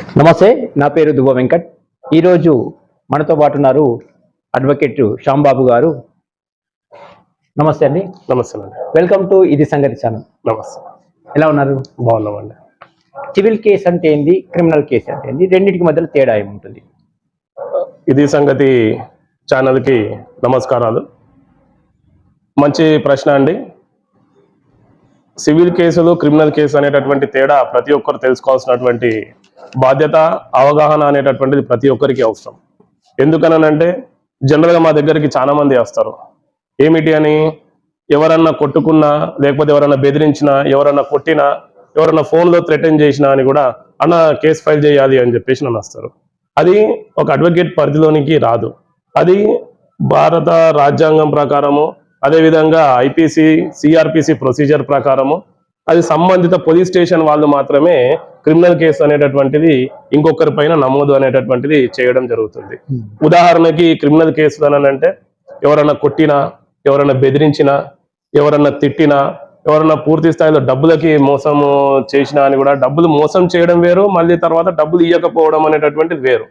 నమస్తే నా పేరు దువ్వ వెంకట్. ఈరోజు మనతో పాటు ఉన్నారు అడ్వకేట్ శ్యాంబాబు గారు. నమస్తే అండి. నమస్తే అండి. వెల్కమ్ టు ఇది సంగతి ఛానల్ నమస్తే. ఎలా ఉన్నారు? బాగున్నామండి. సివిల్ కేసు అంటే ఏంది? క్రిమినల్ కేసు అంటే ఏంది? రెండింటికి మధ్యలో తేడా ఏముంటుంది? ఇది సంగతి ఛానల్కి నమస్కారాలు. మంచి ప్రశ్న అండి. సివిల్ కేసులు క్రిమినల్ కేసు అనేటటువంటి తేడా ప్రతి ఒక్కరు తెలుసుకోవాల్సినటువంటి బాధ్యత అవగాహన అనేటటువంటిది ప్రతి ఒక్కరికి అవసరం. ఎందుకనంటే జనరల్గా మా దగ్గరికి చాలా మంది వస్తారు. ఏమిటి అని? ఎవరన్నా కొట్టుకున్నా లేకపోతే ఎవరన్నా బెదిరించినా ఎవరన్నా కొట్టినా ఎవరన్నా ఫోన్లో థ్రెటన్ చేసినా అని కూడా అన్న కేసు ఫైల్ చేయాలి అని చెప్పేసి నన్ను వస్తారు. అది ఒక అడ్వకేట్ పరిధిలోనికి రాదు. అది భారత రాజ్యాంగం ప్రకారము అదేవిధంగా ఐపీసీ సిఆర్పిసి ప్రొసీజర్ ప్రకారము అది సంబంధిత పోలీస్ స్టేషన్ వాళ్ళు మాత్రమే క్రిమినల్ కేసు అనేటటువంటిది ఇంకొకరి పైన నమోదు అనేటటువంటిది చేయడం జరుగుతుంది. ఉదాహరణకి క్రిమినల్ కేసులు అని అంటే ఎవరన్నా కొట్టినా ఎవరన్నా బెదిరించినా ఎవరన్నా తిట్టినా ఎవరన్నా పూర్తి స్థాయిలో డబ్బులకి మోసము చేసినా అని కూడా డబ్బులు మోసం చేయడం వేరు మళ్ళీ తర్వాత డబ్బులు ఇవ్వకపోవడం అనేటటువంటిది వేరు.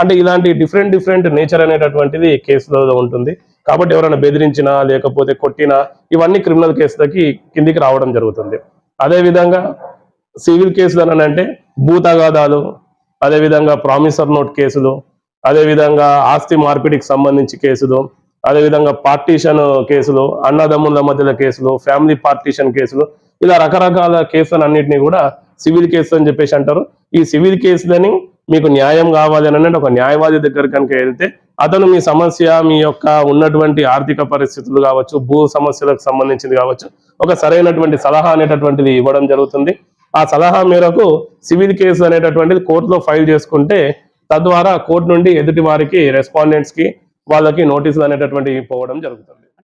అంటే ఇలాంటి డిఫరెంట్ డిఫరెంట్ నేచర్ అనేటటువంటిది కేసులో ఉంటుంది. కాబట్టి ఎవరైనా బెదిరించినా లేకపోతే కొట్టినా ఇవన్నీ క్రిమినల్ కేసులకి కిందికి రావడం జరుగుతుంది. అదే విధంగా సివిల్ కేసులు అని అంటే భూతగాదాలు అదేవిధంగా ప్రామిసర్ నోట్ కేసులు అదేవిధంగా ఆస్తి మార్పిడికి సంబంధించి కేసులు అదేవిధంగా పార్టీషన్ కేసులు అన్నదమ్ముల మధ్యల కేసులు ఫ్యామిలీ పార్టీషన్ కేసులు ఇలా రకరకాల కేసులు అన్నింటినీ కూడా సివిల్ కేసు అని చెప్పేసి అంటారు. ఈ సివిల్ కేసులని మీకు న్యాయం కావాలి అని అంటే ఒక న్యాయవాది దగ్గర కనుక వెళ్తే అతను మీ సమస్య మీ యొక్క ఉన్నటువంటి ఆర్థిక పరిస్థితులు కావచ్చు భూ సమస్యలకు సంబంధించింది కావచ్చు ఒక సరైనటువంటి సలహా అనేటటువంటిది ఇవ్వడం జరుగుతుంది. ఆ సలహా మేరకు సివిల్ కేసు అనేటటువంటిది కోర్టులో ఫైల్ చేసుకుంటే తద్వారా కోర్టు నుండి ఎదుటి వారికి రెస్పాండెంట్స్కి వాళ్ళకి నోటీసులు అనేటటువంటివి పోవడం జరుగుతుంది.